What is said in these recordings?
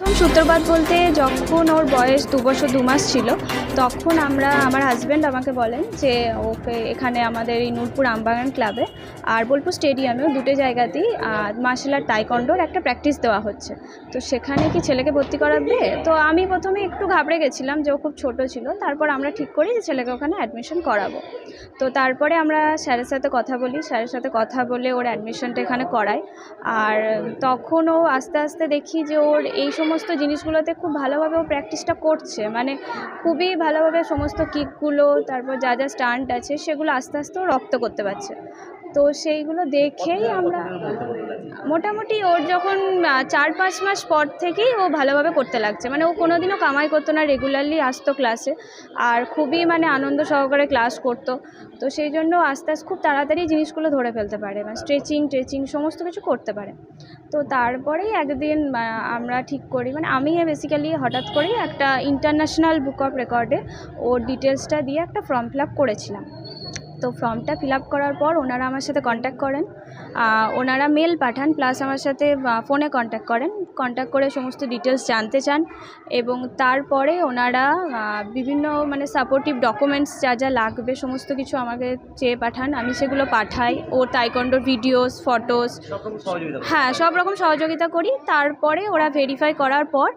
প্রথম সূত্রপাত বলতে যখন ওর বয়স দু বছর, দু মাস ছিল, তখন আমরা, আমার হাজব্যান্ড আমাকে বলেন যে, ওকে এখানে আমাদের এই নূরপুর আমবাগান ক্লাবে আর বোলপুর স্টেডিয়ামেও দুটো জায়গাতেই মার্শাল আর্ট তাইকন্ডোর একটা প্র্যাকটিস দেওয়া হচ্ছে। তো সেখানে কি ছেলেকে ভর্তি করাবে? তো আমি প্রথমে একটু ঘাবড়ে গেছিলাম যে ও খুব ছোট ছিল, তারপর আমরা ঠিক করি যে ছেলেকে ওখানে অ্যাডমিশন করাবো। তো তারপরে আমরা স্যারের সাথে কথা বলি, স্যারের সাথে কথা বলে ওর অ্যাডমিশনটা এখানে করাই। আর তখন ও আস্তে আস্তে দেখি যে ওর এই সমস্ত জিনিসগুলোতে খুব ভালোভাবে ও প্র্যাকটিসটা করছে। মানে খুবই ভালোভাবে সমস্ত কিকগুলো তারপর যা যা স্টান্ট আছে সেগুলো আস্তে আস্তে ও রপ্ত করতে পারছে। তো সেইগুলো দেখেই আমরা মোটামুটি ওর যখন চার পাঁচ মাস পর থেকেই ও ভালোভাবে করতে লাগছে। মানে ও কোনোদিনও কামাই করতো না রেগুলারলি আসতো ক্লাসে আর খুবই মানে আনন্দ সহকারে ক্লাস করতো। তো সেই জন্য আস্তে আস্তে খুব তাড়াতাড়ি জিনিসগুলো ধরে ফেলতে পারে। মানে স্ট্রেচিং ট্রেচিং, সমস্ত কিছু করতে পারে। তো তারপরেই একদিন আমরা ঠিক করি। মানে আমি বেসিক্যালি হঠাৎ করেই একটা ইন্টারন্যাশনাল বুক অফ রেকর্ডে ওর ডিটেলসটা দিয়ে একটা ফর্ম ফিল আপ করেছিলাম। তো ফর্মটা ফিল করার পর ওনারা আমার সাথে কন্ট্যাক্ট করেন। ওনারা মেল পাঠান প্লাস আমার সাথে ফোনে কন্ট্যাক্ট করেন। কন্ট্যাক্ট করে সমস্ত ডিটেলস জানতে চান এবং তারপরে ওনারা বিভিন্ন মানে সাপোর্টিভ ডকুমেন্টস যা যা লাগবে, সমস্ত কিছু আমাকে চেয়ে পাঠান। আমি সেগুলো পাঠাই। ও তাইকন্ডোর ভিডিওস ফটোস হ্যাঁ সব রকম সহযোগিতা করি। তারপরে ওরা ভেরিফাই করার পর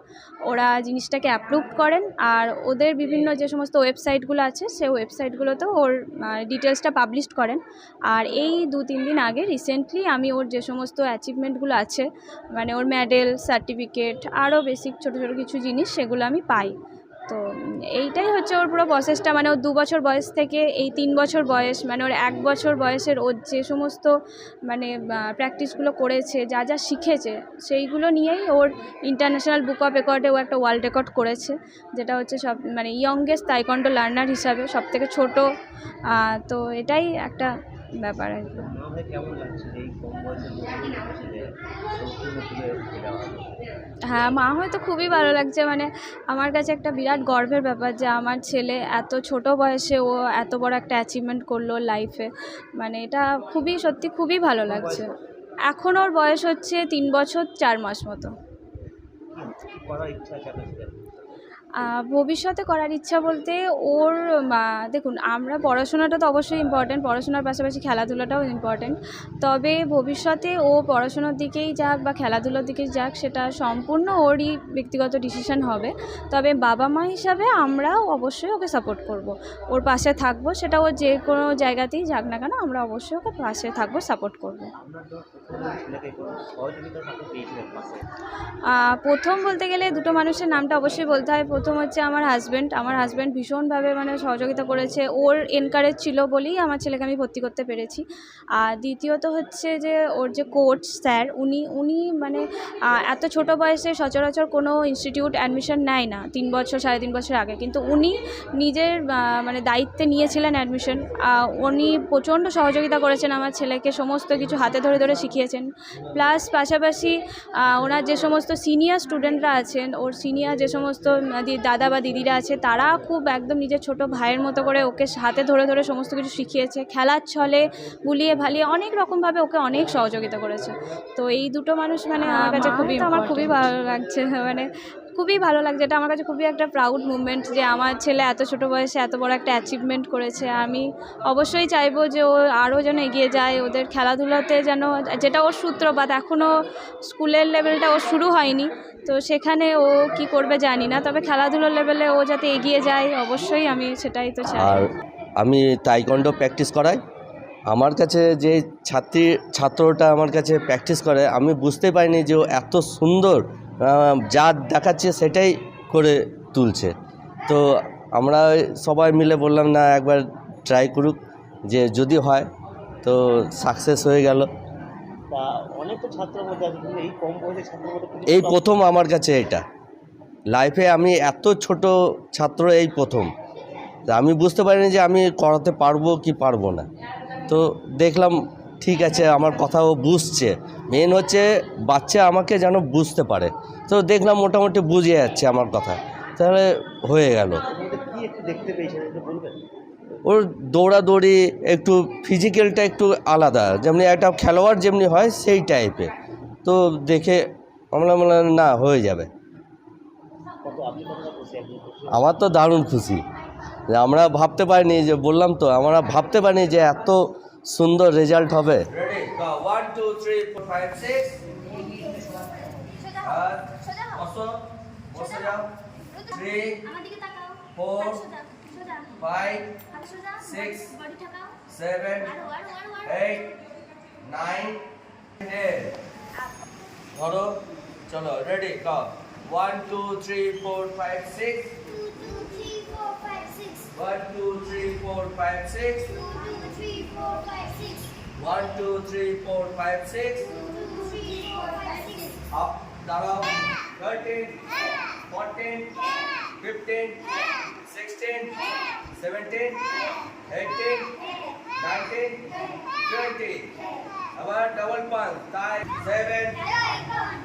ওরা জিনিসটাকে অ্যাপ্রুভ করেন। আর ওদের বিভিন্ন যে সমস্ত ওয়েবসাইটগুলো আছে, সেই ওয়েবসাইটগুলোতেও ওর ডিটেলসটা পাবলিশ করেন। আর এই দু তিন দিন আগে রিসেন্টলি আমি ওর যে সমস্ত অ্যাচিভমেন্টগুলো আছে মানে ওর মেডেল সার্টিফিকেট আরও বেসিক ছোটো ছোটো কিছু জিনিস, সেগুলো আমি পাই। তো এইটাই হচ্ছে ওর পুরো প্রসেসটা মানে ওর দু বছর বয়স থেকে এই তিন বছর বয়স মানে ওর এক বছর বয়সের ওর যে সমস্ত মানে প্র্যাকটিসগুলো করেছে, যা যা শিখেছে, সেইগুলো নিয়েই ওর ইন্টারন্যাশনাল বুক অফ রেকর্ডে ও একটা ওয়ার্ল্ড রেকর্ড করেছে। যেটা হচ্ছে সব মানে ইয়ংগেস্ট তাইকন্ডো লার্নার হিসাবে সব থেকে ছোটো তো এটাই একটা ব্যাপার আর হ্যাঁ মা হয়তো খুবই ভালো লাগছে। মানে আমার কাছে একটা বিরাট গর্বের ব্যাপার যে আমার ছেলে এত ছোট বয়সে ও এত বড় একটা অ্যাচিভমেন্ট করল লাইফে মানে এটা খুবই, সত্যি খুবই ভালো লাগছে। এখন ওর বয়স হচ্ছে তিন বছর চার মাস মতো। ভবিষ্যতে করার ইচ্ছা বলতে ওর দেখুন, আমরা পড়াশোনাটা তো অবশ্যই ইম্পর্ট্যান্ট পড়াশোনার পাশাপাশি খেলাধুলাটাও ইম্পর্ট্যান্ট তবে ভবিষ্যতে ও পড়াশোনার দিকেই যাক বা খেলাধুলোর দিকেই যাক, সেটা সম্পূর্ণ ওরই ব্যক্তিগত ডিসিশন হবে, তবে বাবা মা হিসাবে আমরাও অবশ্যই ওকে সাপোর্ট করব, ওর পাশে থাকব, সেটা ও যে কোনো জায়গাতেই যাক না কেন, আমরা অবশ্যই ওকে পাশে থাকব সাপোর্ট করব। প্রথম বলতে গেলে দুটো মানুষের নামটা অবশ্যই বলতে হয় প্রথম হচ্ছে আমার হাজব্যান্ড আমার হাজব্যান্ড ভীষণভাবে মানে সহযোগিতা করেছে। ওর এনকারেজ ছিল বলেই আমার ছেলেকে আমি ভর্তি করতে পেরেছি। আর দ্বিতীয়ত হচ্ছে যে, ওর যে কোচ স্যার, উনি উনি মানে এত ছোট বয়সে সচরাচর কোনো ইনস্টিটিউট অ্যাডমিশন নেয় না, তিন বছর, সাড়ে তিন বছর আগে। কিন্তু উনি নিজের মানে দায়িত্বে নিয়েছিলেন অ্যাডমিশন উনি প্রচণ্ড সহযোগিতা করেছেন আমার ছেলেকে, সমস্ত কিছু হাতে ধরে ধরে শিখিয়েছেন। প্লাস পাশাপাশি ওনার যে সমস্ত সিনিয়র স্টুডেন্টরা আছেন, ওর সিনিয়র যে সমস্ত দাদা বা দিদিরা আছে তারা খুব একদম নিজের ছোট ভাইয়ের মতো করে ওকে হাতে ধরে ধরে সমস্ত কিছু শিখিয়েছে। খেলার ছলে বুলিয়ে ভালিয়ে অনেক রকমভাবে ওকে অনেক সহযোগিতা করেছে। তো এই দুটো মানুষ মানে আমার কাছে খুবই আমার খুবই ভালো লাগছে। মানে খুবই ভালো লাগছে। এটা আমার কাছে খুবই একটা প্রাউড মুভমেন্ট যে আমার ছেলে এত ছোট বয়সে এত বড় একটা অ্যাচিভমেন্ট করেছে। আমি অবশ্যই চাইব যে ও আরও যেন এগিয়ে যায়, ওদের খেলাধুলাতে যেন, যেটা ওর সূত্রপাত এখনও স্কুলের লেভেলটা ওর শুরু হয়নি। তো সেখানে ও কি করবে জানি না, তবে খেলাধুলোর লেভেলে ও যাতে এগিয়ে যায়, অবশ্যই আমি সেটাই তো চাই। আর আমি তাইকন্ডো প্র্যাকটিস করাই। আমার কাছে যে ছাত্রী, ছাত্রটা আমার কাছে প্র্যাকটিস করে, আমি বুঝতে পারিনি যে ও এত সুন্দর যা দেখাচ্ছে সেটাই করে তুলছে। তো আমরা সবাই মিলে বললাম না একবার ট্রাই করুক যে যদি হয় তো সাকসেস হয়ে গেল। এই প্রথম আমার কাছে এটা। লাইফে আমি এত ছোট ছাত্র এই প্রথম। আমি বুঝতে পারিনি যে আমি করাতে পারব কি পারব না। তো দেখলাম ঠিক আছে আমার কথাও বুঝছে। মেন হচ্ছে বাচ্চা আমাকে যেন বুঝতে পারে। তো দেখলাম মোটামুটি বুঝে যাচ্ছে আমার কথা। তাহলে হয়ে গেল। ওর দৌড়াদৌড়ি একটু ফিজিক্যালটা একটু আলাদা। যেমনি একটা খেলোয়াড় যেমনি হয়, সেই টাইপের তো দেখে আমরা মনে না, হয়ে যাবে। আমার তো দারুণ খুশি। আমরা ভাবতে পারিনি যে, বললাম তো, আমরা ভাবতে পারিনি যে এত সুন্দর রেজাল্ট হবে। ধরো চলো রেডি কা one two three four five six 2 2 3 4 One, two, three, four, five, six. One, two, three, four, five, six. One, two, three, four, five, six. One, two, three, four, five, six. Up, down. Thirteen. Fourteen. Fifteen. Sixteen. Seventeen. Eighteen. Nineteen. Twenty. Our double punch. Five, seven.